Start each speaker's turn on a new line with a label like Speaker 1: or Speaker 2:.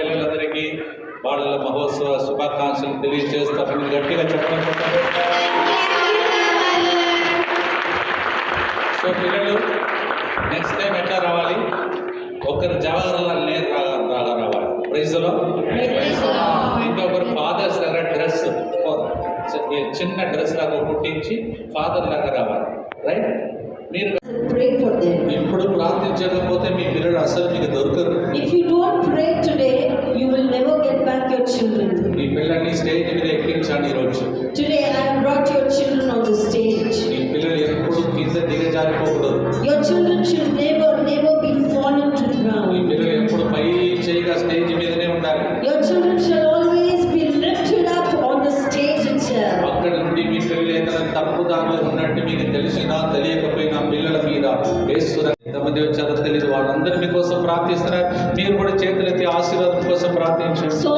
Speaker 1: పిల్లలందరికీ బాలల మహోత్సవ శుభాకాంక్షలు తెలియజేస్తారని గట్టిగా చెప్పండి సో పిల్లలు నెక్స్ట్ టైం ఎట్లా రావాలి? ఒకరు జవహర్లాల్ నెహ్రూ రాగా రావాలి. ప్రైజ్లో? ఇంకొకరు ఫాదర్స్ దగ్గర డ్రెస్ చిన్న డ్రెస్ లాగా కుట్టించి ఫాదర్ లాగా రావాలి. రైట్ మీరు. ఇప్పుడు ప్రార్థించకపోతే మీ పిల్లలు అసలు మీకు దొరకరు.
Speaker 2: If you don't pray today,
Speaker 1: ఎక్కించండి ఈరోజు
Speaker 2: Today I have brought your children on the stage.
Speaker 1: మీ పిల్లలు ఎప్పుడు కింద దిగజారిపోకూడదు
Speaker 2: Your children should never, never be fallen to the
Speaker 1: me
Speaker 2: ground.
Speaker 1: పిల్లలు ఎప్పుడు పై చేయగా స్టేజ్ మీదనే ఉండాలి
Speaker 2: Your children shall always be lifted up on the stage itself.
Speaker 1: అక్కడి నుండి మీ పిల్లలు ఏదైనా తప్పుదారులు ఉన్నట్టు మీకు తెలిసినా తెలియకపోయినా పిల్లల మీద వేస్తున్న ఎంతమంది వచ్చారో తెలియదు వాళ్ళందరూ మీకోసం ప్రార్థిస్తున్నారు మీరు కూడా చేతులెత్తి ఆశీర్వాదం కోసం ప్రార్థించండి
Speaker 2: So